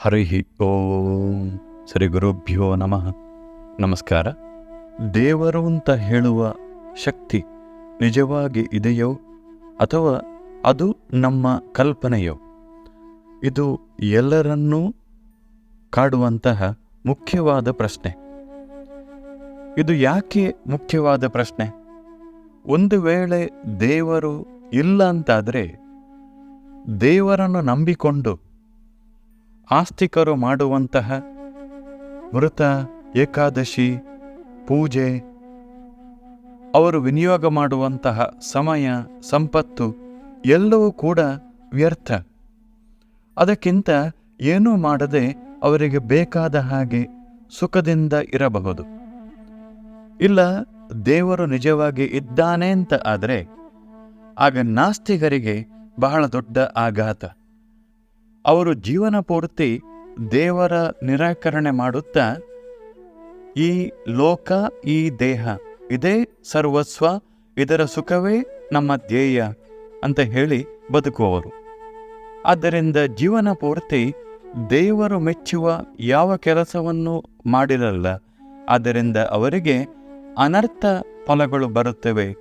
ಹರಿ ಓಂ ಶ್ರೀ ಗುರುಭ್ಯೋ ನಮಃ. ನಮಸ್ಕಾರ. ದೇವರು ಅಂತ ಹೇಳುವ ಶಕ್ತಿ ನಿಜವಾಗಿ ಇದೆಯೋ ಅಥವಾ ಅದು ನಮ್ಮ ಕಲ್ಪನೆಯೋ? ಇದು ಎಲ್ಲರನ್ನೂ ಕಾಡುವಂತಹ ಮುಖ್ಯವಾದ ಪ್ರಶ್ನೆ. ಇದು ಯಾಕೆ ಮುಖ್ಯವಾದ ಪ್ರಶ್ನೆ? ಒಂದು ವೇಳೆ ದೇವರು ಇಲ್ಲ ಅಂತಾದರೆ ದೇವರನ್ನು ನಂಬಿಕೊಂಡು ಆಸ್ತಿಕರು ಮಾಡುವಂತಹ ಮೃತ ಏಕಾದಶಿ ಪೂಜೆ, ಅವರು ವಿನಿಯೋಗ ಮಾಡುವಂತಹ ಸಮಯ, ಸಂಪತ್ತು ಎಲ್ಲವೂ ಕೂಡ ವ್ಯರ್ಥ. ಅದಕ್ಕಿಂತ ಏನೂ ಮಾಡದೆ ಅವರಿಗೆ ಬೇಕಾದ ಹಾಗೆ ಸುಖದಿಂದ ಇರಬಹುದು. ಇಲ್ಲ, ದೇವರು ನಿಜವಾಗಿ ಇದ್ದಾನೆ ಅಂತ ಆದರೆ, ಆಗ ನಾಸ್ತಿಗರಿಗೆ ಬಹಳ ದೊಡ್ಡ ಆಘಾತ. ಅವರು ಜೀವನ ಪೂರ್ತಿ ದೇವರ ನಿರಾಕರಣೆ ಮಾಡುತ್ತಾ, ಈ ಲೋಕ, ಈ ದೇಹ, ಇದೇ ಸರ್ವಸ್ವ, ಇದರ ಸುಖವೇ ನಮ್ಮ ಧ್ಯೇಯ ಅಂತ ಹೇಳಿ ಬದುಕುವವರು. ಆದ್ದರಿಂದ ಜೀವನ ಪೂರ್ತಿ ದೇವರು ಮೆಚ್ಚುವ ಯಾವ ಕೆಲಸವನ್ನು ಮಾಡಿರಲ್ಲ. ಆದ್ದರಿಂದ ಅವರಿಗೆ ಅನರ್ಥ ಫಲಗಳು ಬರುತ್ತವೆ.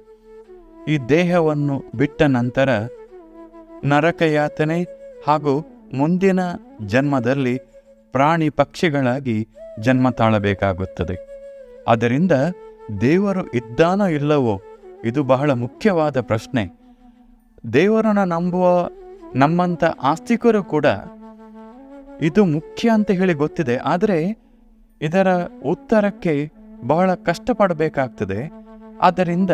ಈ ದೇಹವನ್ನು ಬಿಟ್ಟ ನಂತರ ನರಕಯಾತನೆ ಹಾಗೂ ಮುಂದಿನ ಜನ್ಮದಲ್ಲಿ ಪ್ರಾಣಿ ಪಕ್ಷಿಗಳಾಗಿ ಜನ್ಮ ತಾಳಬೇಕಾಗುತ್ತದೆ. ಅದರಿಂದ ದೇವರು ಇದ್ದಾನೋ ಇಲ್ಲವೋ ಇದು ಬಹಳ ಮುಖ್ಯವಾದ ಪ್ರಶ್ನೆ. ದೇವರನ್ನು ನಂಬುವ ನಮ್ಮಂಥ ಆಸ್ತಿಕರು ಕೂಡ ಇದು ಮುಖ್ಯ ಅಂತ ಹೇಳಿ ಗೊತ್ತಿದೆ. ಆದರೆ ಇದರ ಉತ್ತರಕ್ಕೆ ಬಹಳ ಕಷ್ಟಪಡಬೇಕಾಗ್ತದೆ. ಆದ್ದರಿಂದ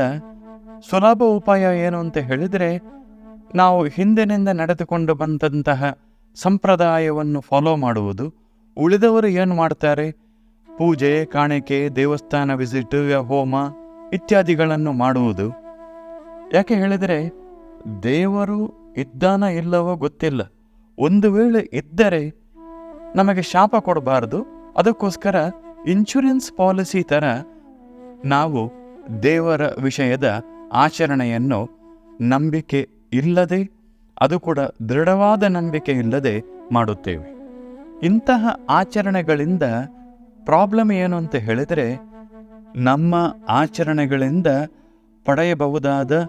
ಸುಲಭ ಉಪಾಯ ಏನು ಅಂತ ಹೇಳಿದರೆ ನಾವು ಹಿಂದಿನಿಂದ ನಡೆದುಕೊಂಡು ಬಂದಂತಹ ಸಂಪ್ರದಾಯವನ್ನು ಫಾಲೋ ಮಾಡುವುದು. ಉಳಿದವರು ಏನು ಮಾಡ್ತಾರೆ? ಪೂಜೆ, ಕಾಣಿಕೆ, ದೇವಸ್ಥಾನ ವಿಸಿಟ್ ಹೋಮ ಇತ್ಯಾದಿಗಳನ್ನು ಮಾಡುವುದು. ಯಾಕೆ ಹೇಳಿದರೆ, ದೇವರು ಇದ್ದಾನ ಇಲ್ಲವೋ ಗೊತ್ತಿಲ್ಲ. ಒಂದು ವೇಳೆ ಇದ್ದರೆ ನಮಗೆ ಶಾಪ ಕೊಡಬಾರದು. ಅದಕ್ಕೋಸ್ಕರ ಇನ್ಶೂರೆನ್ಸ್ ಪಾಲಿಸಿ ಥರ ನಾವು ದೇವರ ವಿಷಯದ ಆಚರಣೆಯನ್ನು ನಂಬಿಕೆ ಇಲ್ಲದೆ ಅದು ಕೂಡ ದೃಢವಾದ ನಂಬಿಕೆ ಇಲ್ಲದೆ ಮಾಡುತ್ತೇವೆ. ಇಂತಹ ಆಚರಣೆಗಳಿಂದ ಪ್ರಾಬ್ಲಮ್ ಏನು ಅಂತ ಹೇಳಿದರೆ, ನಮ್ಮ ಆಚರಣೆಗಳಿಂದ ಪಡೆಯಬಹುದಾದ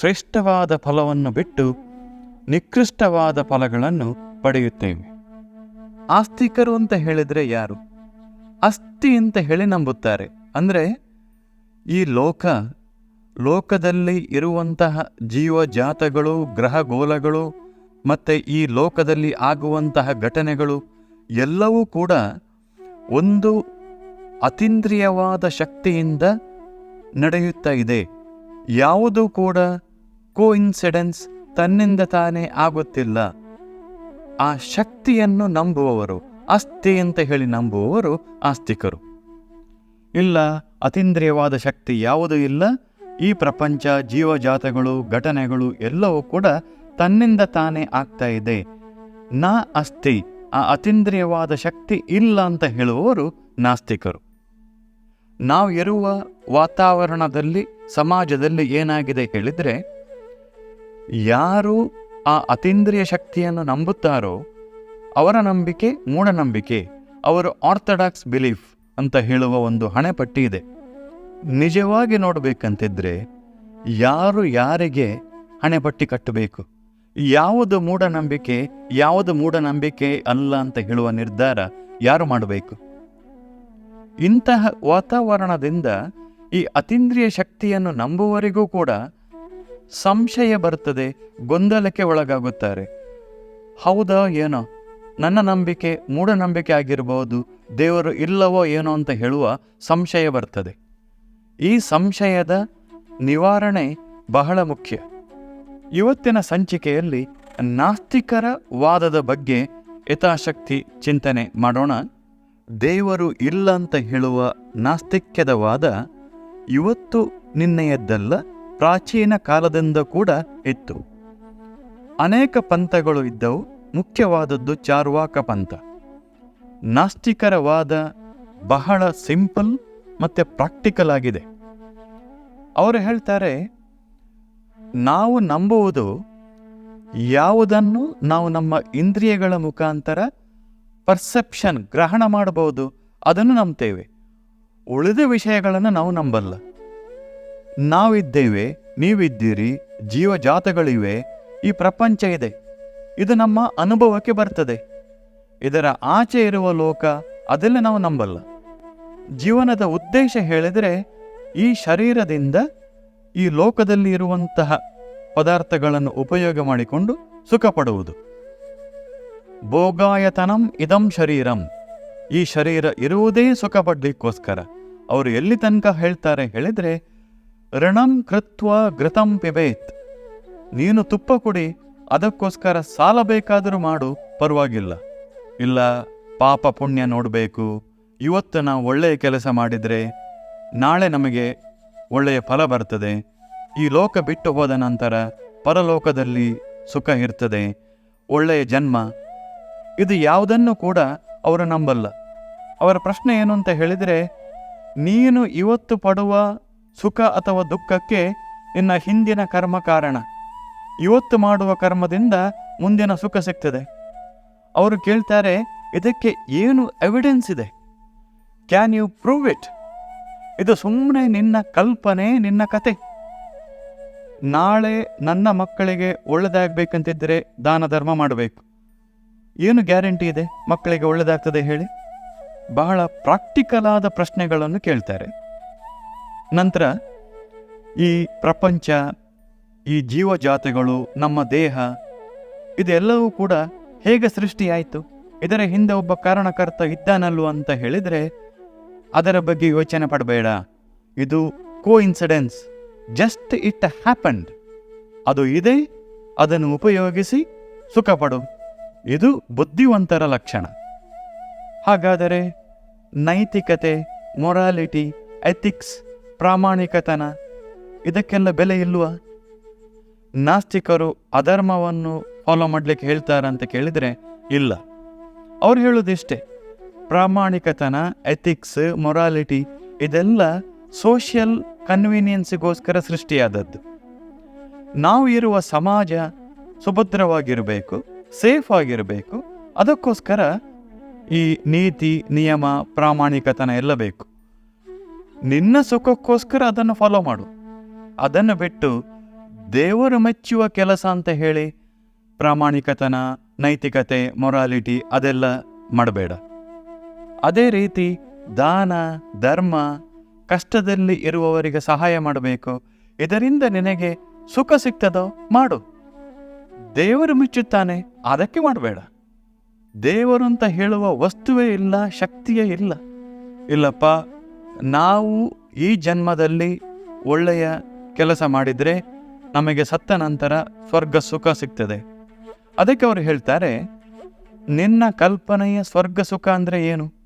ಶ್ರೇಷ್ಠವಾದ ಫಲವನ್ನು ಬಿಟ್ಟು ನಿಕೃಷ್ಟವಾದ ಫಲಗಳನ್ನು ಪಡೆಯುತ್ತೇವೆ. ಆಸ್ತಿಕರು ಅಂತ ಹೇಳಿದರೆ ಯಾರು? ಅಸ್ಥಿ ಅಂತ ಹೇಳಿ ನಂಬುತ್ತಾರೆ. ಅಂದರೆ ಈ ಲೋಕ ಲೋಕದಲ್ಲಿ ಇರುವಂತಹ ಜೀವಜಾತಗಳು, ಗ್ರಹಗೋಲಗಳು ಮತ್ತು ಈ ಲೋಕದಲ್ಲಿ ಆಗುವಂತಹ ಘಟನೆಗಳು ಎಲ್ಲವೂ ಕೂಡ ಒಂದು ಅತೀಂದ್ರಿಯವಾದ ಶಕ್ತಿಯಿಂದ ನಡೆಯುತ್ತಾ ಇದೆ. ಯಾವುದೂ ಕೂಡ ಕೋಇನ್ಸಿಡೆನ್ಸ್ ತನ್ನಿಂದ ತಾನೇ ಆಗುತ್ತಿಲ್ಲ. ಆ ಶಕ್ತಿಯನ್ನು ನಂಬುವವರು ಅಸ್ಥಿ ಅಂತ ಹೇಳಿ ನಂಬುವವರು ಆಸ್ತಿಕರು. ಇಲ್ಲ, ಅತೀಂದ್ರಿಯವಾದ ಶಕ್ತಿ ಯಾವುದೂ ಇಲ್ಲ. ಈ ಪ್ರಪಂಚ, ಜೀವಜಾತಗಳು, ಘಟನೆಗಳು ಎಲ್ಲವೂ ಕೂಡ ತನ್ನಿಂದ ತಾನೇ ಆಗ್ತಾ ಇದೆ. ನಾ ಅಸ್ಥಿ, ಆ ಅತೀಂದ್ರಿಯವಾದ ಶಕ್ತಿ ಇಲ್ಲ ಅಂತ ಹೇಳುವವರು ನಾಸ್ತಿಕರು. ನಾವು ಇರುವ ವಾತಾವರಣದಲ್ಲಿ, ಸಮಾಜದಲ್ಲಿ ಏನಾಗಿದೆ ಹೇಳಿದರೆ, ಯಾರು ಆ ಅತೀಂದ್ರಿಯ ಶಕ್ತಿಯನ್ನು ನಂಬುತ್ತಾರೋ, ಅವರ ನಂಬಿಕೆ ಮೂಢನಂಬಿಕೆ, ಅವರು ಆರ್ಥಡಾಕ್ಸ್ ಬಿಲೀಫ್ ಅಂತ ಹೇಳುವ ಒಂದು ಹಣೆಪಟ್ಟಿ ಇದೆ. ನಿಜವಾಗಿ ನೋಡಬೇಕಂತಿದ್ರೆ ಯಾರು ಯಾರಿಗೆ ಹಣೆಪಟ್ಟಿ ಕಟ್ಟಬೇಕು? ಯಾವುದು ಮೂಢನಂಬಿಕೆ ಯಾವುದು ಮೂಢನಂಬಿಕೆ ಅಲ್ಲ ಅಂತ ಹೇಳುವ ನಿರ್ಧಾರ ಯಾರು ಮಾಡಬೇಕು? ಇಂತಹ ವಾತಾವರಣದಿಂದ ಈ ಅತೀಂದ್ರಿಯ ಶಕ್ತಿಯನ್ನು ನಂಬುವವರಿಗೂ ಕೂಡ ಸಂಶಯ ಬರುತ್ತದೆ, ಗೊಂದಲಕ್ಕೆ ಒಳಗಾಗುತ್ತಾರೆ. ಹೌದಾ ಏನೋ? ನನ್ನ ನಂಬಿಕೆ, ಮೂಢನಂಬಿಕೆ ಆಗಿರಬಹುದು ದೇವರು ಇಲ್ಲವೋ ಏನೋ ಅಂತ ಹೇಳುವ ಸಂಶಯ ಬರ್ತದೆ. ಈ ಸಂಶಯದ ನಿವಾರಣೆ ಬಹಳ ಮುಖ್ಯ. ಇವತ್ತಿನ ಸಂಚಿಕೆಯಲ್ಲಿ ನಾಸ್ತಿಕರ ವಾದದ ಬಗ್ಗೆ ಯಥಾಶಕ್ತಿ ಚಿಂತನೆ ಮಾಡೋಣ. ದೇವರು ಇಲ್ಲ ಅಂತ ಹೇಳುವ ನಾಸ್ತಿಕ್ಯದ ವಾದ ಇವತ್ತು ನಿನ್ನೆಯದ್ದಲ್ಲ, ಪ್ರಾಚೀನ ಕಾಲದಿಂದ ಕೂಡ ಇತ್ತು. ಅನೇಕ ಪಂಥಗಳು ಇದ್ದವು, ಮುಖ್ಯವಾದದ್ದು ಚಾರ್ವಾಕ ಪಂಥ. ನಾಸ್ತಿಕರ ವಾದ ಬಹಳ ಸಿಂಪಲ್ ಮತ್ತು ಪ್ರಾಕ್ಟಿಕಲ್ ಆಗಿದೆ. ಅವರು ಹೇಳ್ತಾರೆ, ನಾವು ನಂಬುವುದು ಯಾವುದನ್ನು ನಾವು ನಮ್ಮ ಇಂದ್ರಿಯಗಳ ಮುಖಾಂತರ ಪರ್ಸೆಪ್ಷನ್ ಗ್ರಹಣ ಮಾಡಬಹುದು, ಅದನ್ನು ನಂಬ್ತೇವೆ. ಉಳಿದ ವಿಷಯಗಳನ್ನು ನಾವು ನಂಬಲ್ಲ. ನಾವಿದ್ದೇವೆ, ನೀವಿದ್ದೀರಿ, ಜೀವಜಾತಗಳಿವೆ, ಈ ಪ್ರಪಂಚ ಇದೆ. ಇದು ನಮ್ಮ ಅನುಭವಕ್ಕೆ ಬರ್ತದೆ. ಇದರ ಆಚೆ ಇರುವ ಲೋಕ ಅದೆಲ್ಲ ನಾವು ನಂಬಲ್ಲ. ಜೀವನದ ಉದ್ದೇಶ ಹೇಳಿದರೆ ಈ ಶರೀರದಿಂದ ಈ ಲೋಕದಲ್ಲಿ ಇರುವಂತಹ ಪದಾರ್ಥಗಳನ್ನು ಉಪಯೋಗ ಮಾಡಿಕೊಂಡು ಸುಖ ಪಡುವುದು ಭೋಗಾಯತನಂ ಇದಂ ಶರೀರಂ. ಈ ಶರೀರ ಇರುವುದೇ ಸುಖ ಪಡ್ಲಿಕ್ಕೋಸ್ಕರ ಅವರು ಎಲ್ಲಿ ತನಕ ಹೇಳ್ತಾರೆ ಹೇಳಿದರೆ, ಋಣಂ ಕೃತ್ವ ಘೃತಂ ಪಿಬೇತ್. ನೀನು ತುಪ್ಪ ಕುಡಿ, ಅದಕ್ಕೋಸ್ಕರ ಸಾಲ ಬೇಕಾದರೂ ಮಾಡು, ಪರವಾಗಿಲ್ಲ. ಇಲ್ಲ, ಪಾಪ ಪುಣ್ಯ ನೋಡಬೇಕು ಇವತ್ತು ನಾವು ಒಳ್ಳೆಯ ಕೆಲಸ ಮಾಡಿದರೆ ನಾಳೆ ನಮಗೆ ಒಳ್ಳೆಯ ಫಲ ಬರ್ತದೆ. ಈ ಲೋಕ ಬಿಟ್ಟು ಹೋದ ನಂತರ ಪರಲೋಕದಲ್ಲಿ ಸುಖ ಇರ್ತದೆ. ಒಳ್ಳೆಯ ಜನ್ಮ. ಇದು ಯಾವುದನ್ನು ಕೂಡ ಅವರು ನಂಬಲ್ಲ. ಅವರ ಪ್ರಶ್ನೆ ಏನು ಅಂತ ಹೇಳಿದರೆ, ನೀನು ಇವತ್ತು ಪಡುವ ಸುಖ ಅಥವಾ ದುಃಖಕ್ಕೆ ನಿನ್ನ ಹಿಂದಿನ ಕರ್ಮ ಕಾರಣ. ಇವತ್ತು ಮಾಡುವ ಕರ್ಮದಿಂದ ಮುಂದಿನ ಸುಖ ಸಿಗ್ತದೆ. ಅವರು ಕೇಳ್ತಾರೆ, ಇದಕ್ಕೆ ಏನು ಎವಿಡೆನ್ಸ್ ಇದೆ? ಕ್ಯಾನ್ ಯು ಪ್ರೂವ್ ಇಟ್ ಇದು ಸುಮ್ಮನೆ ನಿನ್ನ ಕಲ್ಪನೆ, ನಿನ್ನ ಕತೆ. ನಾಳೆ ನನ್ನ ಮಕ್ಕಳಿಗೆ ಒಳ್ಳೆದಾಗಬೇಕಂತಿದ್ದರೆ ದಾನ ಧರ್ಮ ಮಾಡಬೇಕು. ಏನು ಗ್ಯಾರಂಟಿ ಇದೆ ಮಕ್ಕಳಿಗೆ ಒಳ್ಳೆದಾಗ್ತದೆ ಹೇಳಿ? ಬಹಳ ಪ್ರಾಕ್ಟಿಕಲ್ ಆದ ಪ್ರಶ್ನೆಗಳನ್ನು ಕೇಳ್ತಾರೆ. ನಂತರ ಈ ಪ್ರಪಂಚ, ಈ ಜೀವಜಾತಿಗಳು, ನಮ್ಮ ದೇಹ, ಇದೆಲ್ಲವೂ ಕೂಡ ಹೇಗೆ ಸೃಷ್ಟಿಯಾಯಿತು? ಇದರ ಹಿಂದೆ ಒಬ್ಬ ಕಾರಣಕರ್ತ ಇದ್ದಾನಲ್ವ ಅಂತ ಹೇಳಿದರೆ ಅದರ ಬಗ್ಗೆ ಯೋಚನೆ ಪಡಬೇಡ. ಇದು coincidence just it happened ಅದು ಇದೆ, ಅದನ್ನು ಉಪಯೋಗಿಸಿ ಸುಖಪಡು. ಇದು ಬುದ್ಧಿವಂತರ ಲಕ್ಷಣ. ಹಾಗಾದರೆ ನೈತಿಕತೆ ಮೊರಾಲಿಟಿ ಎಥಿಕ್ಸ್ ಪ್ರಾಮಾಣಿಕತನ, ಇದಕ್ಕೆಲ್ಲ ಬೆಲೆ ಇಲ್ವಾ? ನಾಸ್ತಿಕರು ಅಧರ್ಮವನ್ನು ಫಾಲೋ ಮಾಡಲಿಕ್ಕೆ ಹೇಳ್ತಾರಂತ ಕೇಳಿದರೆ ಇಲ್ಲ. ಅವ್ರು ಹೇಳೋದಿಷ್ಟೇ. ಪ್ರಾಮಾಣಿಕತನ ಎಥಿಕ್ಸ್ ಮೊರಾಲಿಟಿ ಇದೆಲ್ಲ ಸೋಷಿಯಲ್ ಕನ್ವೀನಿಯನ್ಸಿಗೋಸ್ಕರ ಸೃಷ್ಟಿಯಾದದ್ದು. ನಾವು ಇರುವ ಸಮಾಜ ಸುಭದ್ರವಾಗಿರಬೇಕು ಸೇಫ್ ಆಗಿರಬೇಕು, ಅದಕ್ಕೋಸ್ಕರ ಈ ನೀತಿ, ನಿಯಮ, ಪ್ರಾಮಾಣಿಕತನ ಎಲ್ಲ ಬೇಕು. ನಿನ್ನ ಸುಖಕ್ಕೋಸ್ಕರ ಅದನ್ನು ಫಾಲೋ ಮಾಡು. ಅದನ್ನು ಬಿಟ್ಟು ದೇವರು ಮೆಚ್ಚುವ ಕೆಲಸ ಅಂತ ಹೇಳಿ ಪ್ರಾಮಾಣಿಕತನ, ನೈತಿಕತೆ ಮೊರಾಲಿಟಿ ಅದೆಲ್ಲ ಮಾಡಬೇಡ. ಅದೇ ರೀತಿ ದಾನ, ಧರ್ಮ ಕಷ್ಟದಲ್ಲಿ ಇರುವವರಿಗೆ ಸಹಾಯ ಮಾಡಬೇಕು. ಇದರಿಂದ ನಿನಗೆ ಸುಖ ಸಿಗ್ತದೋ ಮಾಡು. ದೇವರು ಮೆಚ್ಚುತ್ತಾನೆ, ಅದಕ್ಕೆ ಮಾಡಬೇಡ. ದೇವರು ಅಂತ ಹೇಳುವ ವಸ್ತುವೇ ಇಲ್ಲ, ಶಕ್ತಿಯೇ ಇಲ್ಲ. ಇಲ್ಲಪ್ಪ, ನಾವು ಈ ಜನ್ಮದಲ್ಲಿ ಒಳ್ಳೆಯ ಕೆಲಸ ಮಾಡಿದರೆ ನಮಗೆ ಸತ್ತ ನಂತರ ಸ್ವರ್ಗ ಸುಖ ಸಿಗ್ತದೆ. ಅದಕ್ಕೆ ಅವರು ಹೇಳ್ತಾರೆ, ನಿನ್ನ ಕಲ್ಪನೆಯ ಸ್ವರ್ಗ ಸುಖ ಅಂದರೆ ಏನು?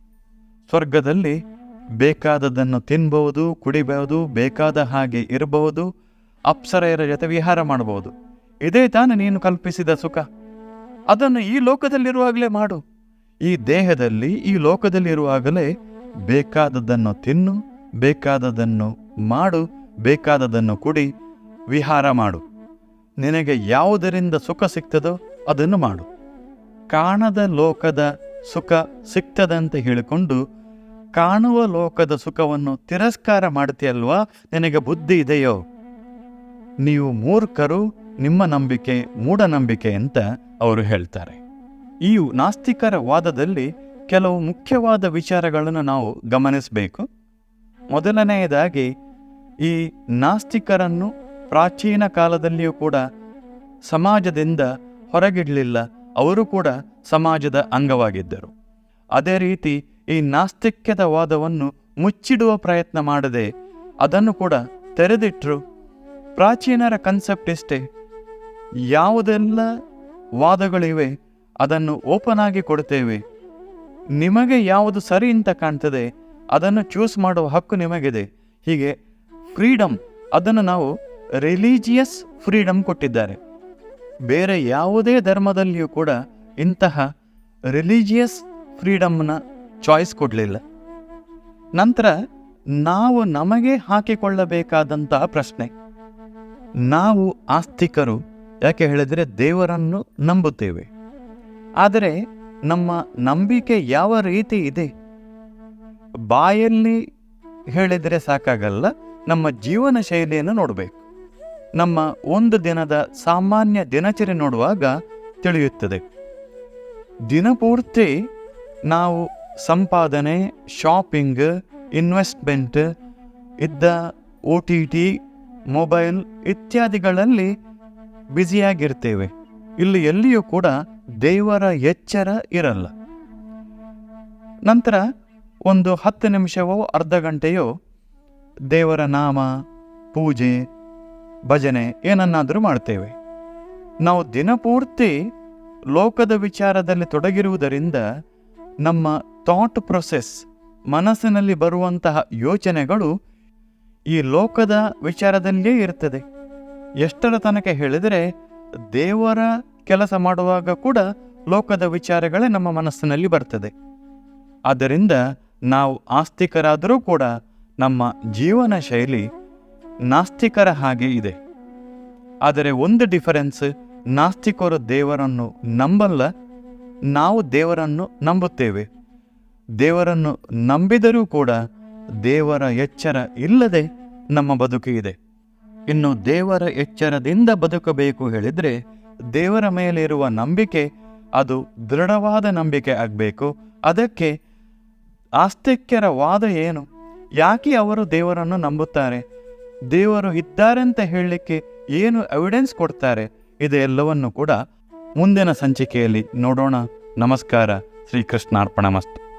ಸ್ವರ್ಗದಲ್ಲಿ ಬೇಕಾದದನ್ನು ತಿನ್ಬಹುದು, ಕುಡಿಬಹುದು, ಬೇಕಾದ ಹಾಗೆ ಇರಬಹುದು, ಅಪ್ಸರೆಯರ ಜೊತೆ ವಿಹಾರ ಮಾಡಬಹುದು. ಇದೇ ತಾನೇ ನೀನು ಕಲ್ಪಿಸಿದ ಸುಖ. ಅದನ್ನು ಈ ಲೋಕದಲ್ಲಿರುವಾಗಲೇ ಮಾಡು. ಈ ದೇಹದಲ್ಲಿ, ಈ ಲೋಕದಲ್ಲಿರುವಾಗಲೇ ಬೇಕಾದದನ್ನು ತಿನ್ನು ಬೇಕಾದದನ್ನು ಮಾಡು ಬೇಕಾದದನ್ನು ಕುಡಿ, ವಿಹಾರ ಮಾಡು. ನಿನಗೆ ಯಾವುದರಿಂದ ಸುಖ ಸಿಗ್ತದೋ ಅದನ್ನು ಮಾಡು. ಕಾಣದ ಲೋಕದ ಸುಖ ಸಿಗ್ತದಂತ ಹೇಳಿಕೊಂಡು, ಕಾಣುವ ಲೋಕದ ಸುಖವನ್ನು ತಿರಸ್ಕಾರ ಮಾಡ್ತೀಯಲ್ವಾ ನಿನಗೆ ಬುದ್ಧಿ ಇದೆಯೋ? ನೀವು ಮೂರ್ಖರು, ನಿಮ್ಮ ನಂಬಿಕೆ ಮೂಢನಂಬಿಕೆ ಅಂತ ಅವರು ಹೇಳ್ತಾರೆ. ಈ ನಾಸ್ತಿಕರ ವಾದದಲ್ಲಿ ಕೆಲವು ಮುಖ್ಯವಾದ ವಿಚಾರಗಳನ್ನು ನಾವು ಗಮನಿಸಬೇಕು. ಮೊದಲನೆಯದಾಗಿ, ಈ ನಾಸ್ತಿಕರನ್ನು ಪ್ರಾಚೀನ ಕಾಲದಲ್ಲಿಯೂ ಕೂಡ ಸಮಾಜದಿಂದ ಹೊರಗಿಡಲಿಲ್ಲ. ಅವರು ಕೂಡ ಸಮಾಜದ ಅಂಗವಾಗಿದ್ದರು. ಅದೇ ರೀತಿ ಈ ನಾಸ್ತಿಕ್ಯದ ವಾದವನ್ನು ಮುಚ್ಚಿಡುವ ಪ್ರಯತ್ನ ಮಾಡದೆ ಅದನ್ನು ಕೂಡ ತೆರೆದಿಟ್ಟರು ಪ್ರಾಚೀನರ ಕನ್ಸೆಪ್ಟ್ ಇಷ್ಟೇ ಯಾವುದೆಲ್ಲ ವಾದಗಳಿವೆ ಅದನ್ನು ಓಪನ್ ಆಗಿ ಕೊಡುತ್ತೇವೆ. ನಿಮಗೆ ಯಾವುದು ಸರಿ ಅಂತ ಕಾಣ್ತದೆ, ಅದನ್ನು ಚೂಸ್ ಮಾಡುವ ಹಕ್ಕು ನಿಮಗಿದೆ. ಹೀಗೆ ಫ್ರೀಡಮ್ ಅದನ್ನು ನಾವು ರಿಲಿಜಿಯಸ್ ಫ್ರೀಡಮ್ ಕೊಟ್ಟಿದ್ದಾರೆ. ಬೇರೆ ಯಾವುದೇ ಧರ್ಮದಲ್ಲಿಯೂ ಕೂಡ ಇಂತಹ ರಿಲಿಜಿಯಸ್ ಫ್ರೀಡಮ್ನ ಚಾಯ್ಸ್ ಕೊಡಲಿಲ್ಲ. ನಂತರ ನಾವು ನಮಗೆ ಹಾಕಿಕೊಳ್ಳಬೇಕಾದಂತಹ ಪ್ರಶ್ನೆ, ನಾವು ಆಸ್ತಿಕರು, ಯಾಕೆ ಹೇಳಿದರೆ ದೇವರನ್ನು ನಂಬುತ್ತೇವೆ. ಆದರೆ ನಮ್ಮ ನಂಬಿಕೆ ಯಾವ ರೀತಿ ಇದೆ? ಬಾಯಲ್ಲಿ ಹೇಳಿದರೆ ಸಾಕಾಗಲ್ಲ, ನಮ್ಮ ಜೀವನ ಶೈಲಿಯನ್ನು ನೋಡಬೇಕು. ನಮ್ಮ ಒಂದು ದಿನದ ಸಾಮಾನ್ಯ ದಿನಚರಿ ನೋಡುವಾಗ ತಿಳಿಯುತ್ತದೆ. ದಿನಪೂರ್ತಿ ನಾವು ಸಂಪಾದನೆ ಶಾಪಿಂಗ್ ಇನ್ವೆಸ್ಟ್ಮೆಂಟ್ ಇದ್ದ ಒ ಟಿ ಟಿ, ಮೊಬೈಲ್ ಇತ್ಯಾದಿಗಳಲ್ಲಿ ಬ್ಯುಸಿಯಾಗಿರ್ತೇವೆ. ಇಲ್ಲಿ ಎಲ್ಲಿಯೂ ಕೂಡ ದೇವರ ಎಚ್ಚರ ಇರಲ್ಲ. ನಂತರ ಒಂದು ಹತ್ತು ನಿಮಿಷವೋ ಅರ್ಧ ಗಂಟೆಯೋ ದೇವರ ನಾಮ, ಪೂಜೆ ಭಜನೆ ಏನನ್ನಾದರೂ ಮಾಡ್ತೇವೆ. ನಾವು ದಿನಪೂರ್ತಿ ಲೋಕದ ವಿಚಾರದಲ್ಲಿ ತೊಡಗಿರುವುದರಿಂದ ನಮ್ಮ ಥಾಟ್ ಪ್ರೊಸೆಸ್ ಮನಸ್ಸಿನಲ್ಲಿ ಬರುವಂತಹ ಯೋಚನೆಗಳು ಈ ಲೋಕದ ವಿಚಾರದಲ್ಲಿಯೇ ಇರ್ತದೆ. ಎಷ್ಟರ ತನಕ ಹೇಳಿದರೆ ದೇವರ ಕೆಲಸ ಮಾಡುವಾಗ ಕೂಡ ಲೋಕದ ವಿಚಾರಗಳೇ ನಮ್ಮ ಮನಸ್ಸಿನಲ್ಲಿ ಬರ್ತದೆ. ಆದ್ದರಿಂದ ನಾವು ಆಸ್ತಿಕರಾದರೂ ಕೂಡ ನಮ್ಮ ಜೀವನ ಶೈಲಿ ನಾಸ್ತಿಕರ ಹಾಗೆ ಇದೆ. ಆದರೆ ಒಂದು ಡಿಫರೆನ್ಸ್ ನಾಸ್ತಿಕರು ದೇವರನ್ನು ನಂಬಲ್ಲ, ನಾವು ದೇವರನ್ನು ನಂಬುತ್ತೇವೆ. ದೇವರನ್ನು ನಂಬಿದರೂ ಕೂಡ ದೇವರ ಎಚ್ಚರ ಇಲ್ಲದೆ ನಮ್ಮ ಬದುಕು ಇದೆ. ಇನ್ನು ದೇವರ ಎಚ್ಚರದಿಂದ ಬದುಕಬೇಕು ಹೇಳಿದರೆ ದೇವರ ಮೇಲಿರುವ ನಂಬಿಕೆ ಅದು ದೃಢವಾದ ನಂಬಿಕೆ ಆಗಬೇಕು. ಅದಕ್ಕೆ ಆಸ್ತಿಕ್ಯರ ವಾದ ಏನು? ಯಾಕೆ ಅವರು ದೇವರನ್ನು ನಂಬುತ್ತಾರೆ? ದೇವರು ಇದ್ದಾರೆ ಅಂತ ಹೇಳಲಿಕ್ಕೆ ಏನು ಎವಿಡೆನ್ಸ್ ಕೊಡ್ತಾರೆ? ಇದೆಲ್ಲವನ್ನು ಕೂಡ ಮುಂದಿನ ಸಂಚಿಕೆಯಲ್ಲಿ ನೋಡೋಣ. ನಮಸ್ಕಾರ. ಶ್ರೀಕೃಷ್ಣಾರ್ಪಣ ಮಸ್ತು.